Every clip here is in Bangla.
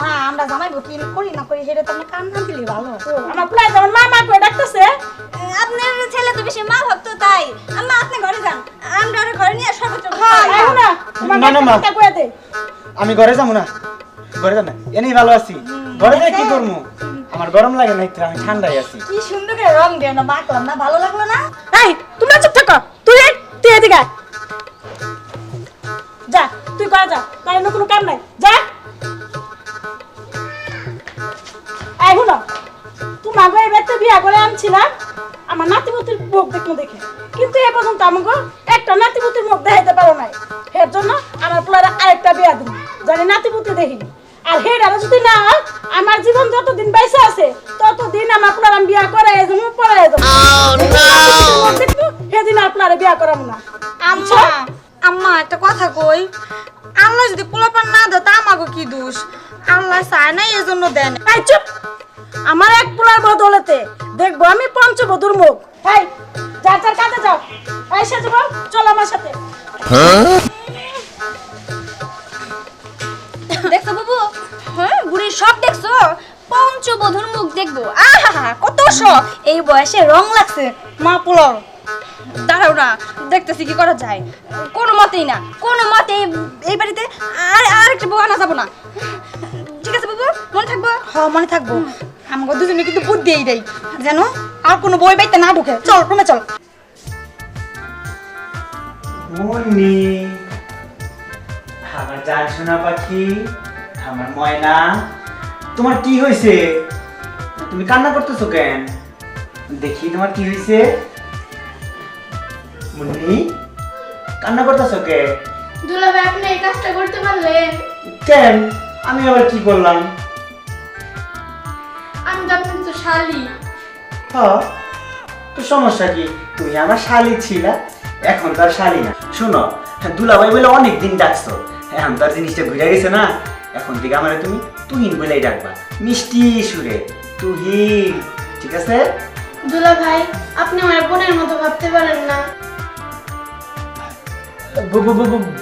মা আমরা জামাইবো কি করি না করি সেটা তো আমরা কান না দিলি ভালো। আমার যেমন মা মা করে ডাকতেছে? আপনার ছেলে তো বেশি মা ভক্ত তাই। আম্মা আপনি ঘরে যান। আমরা ওর ঘরে নিয়ে সর্বোচ্চ আইও না। না, না, মা। আমি ঘরে যাব না। ঘরে যাব না। এনেই ভালো আছি। ঘরে যাই কি করব? আমার গরম লাগে না একটু আমি ঠান্ডায় আছি। কি সুন্দর করে রং দিয়ে না মাখলাম না ভালো লাগল না? এই তোমরা চুপ থাকো। তুই তুই এদিকে আনছিলাম আমার নাতিপুতির মুখ দেখো দেখে। কিন্তু এ পর্যন্ত আমাকে একটা নাতিপুতির মুখ দেখাইতে পারো নাই। এর জন্য আমার পোলার আরেকটা বিয়া দিন। জানি নাতিপুতি দেখি আর হের আরও যদি না আমার জীবন যতদিন বাইসে আছে ততদিন আমার পোলার আমি বিয়া করে যাব পড়াই যাব সেদিন আর পোলারে বিয়া করাবো না। আম্মা আম্মা একটা কথা কই। আল্লাহ যদি পোলাপান না দেয় তা আমাকে কি দোষ? আল্লাহ চায় না এই জন্য দেন চুপ! আমার এক পোলার বদলেতে দেখব, আমি পঞ্চবধুর মুখ। যার যার যাও চল আমার সাথে। বাবু? হ্যাঁ সব দেখছ? পঞ্চবধূর মুখ দেখব। আহা কত শখ এই বয়সে রং লাগছে, মা পোলার দাঁড়াও না, দেখতেছি কি করা যায়। কোনো মতেই না, কোনো মতেই এই বাড়িতে আর আর একটা বউ আনা যাব না। ঠিক আছে বাবু? মনে থাকব? হ মনে থাকব। আমাকে দুজনে কিন্তু বুদ্ধি যেন আর কোনো বই বাইতে না ঢুকে। চল রুমে চল। মুন্নি আমার জান পাখি আমার ময়না তোমার কি হয়েছে? তুমি কান্না করতেছো কেন? দেখি তোমার কি হয়েছে। মুন্নি কান্না করতেছো কে? দুলাভাই আপনি এই কাজটা করতে পারলেন। কেন? আমি আবার কি করলাম? আমি তো আপনার তো শালি। হ্যাঁ তো সমস্যা কি? তুমি আমার শালি ছিলা এখন তার শালি না। শোনো দুলাভাই বলে অনেক দিন ডাকছো। এখন তার জিনিসটা ঘুরে গেছে না। এখন থেকে আমার তুমি তুহিন বলেই ডাকবা। মিষ্টি সুরে তুহিন ঠিক আছে? দুলা ভাই আপনি আমার বোনের মতো ভাবতে পারেন না।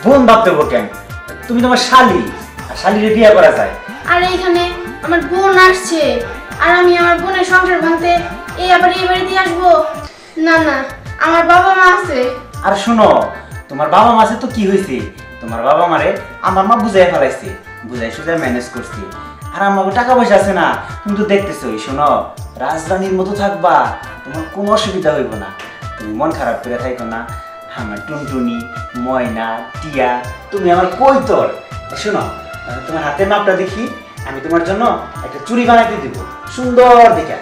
বোন ভাবতে কেন? তুমি তোমার শালি। আর শালিরে বিয়ে করা যায়। আর এইখানে আমার বোন আসছে আর আমি আমার বোনের সংসার ভাঙতে এই আবার এই বাড়িতে আসব। না না আমার বাবা মা আছে। আর শোনো তোমার বাবা মাসে তো কি হয়েছে? তোমার বাবা মারে আমার মা বুঝাই ফেলাইছে বুঝাই সুঝাই ম্যানেজ করছি। আর আমার টাকা পয়সা আছে না তুমি তো দেখতেছোই শোনো রাজধানীর মতো থাকবা তোমার কোনো অসুবিধা হইব না। তুমি মন খারাপ করে থাকো না আমার টুনটুনি ময়না টিয়া তুমি আমার কই তোর শোনো তোমার হাতের মাপটা দেখি। আমি তোমার জন্য একটা চুড়ি বানাইতে দিব। সুন্দর দেখে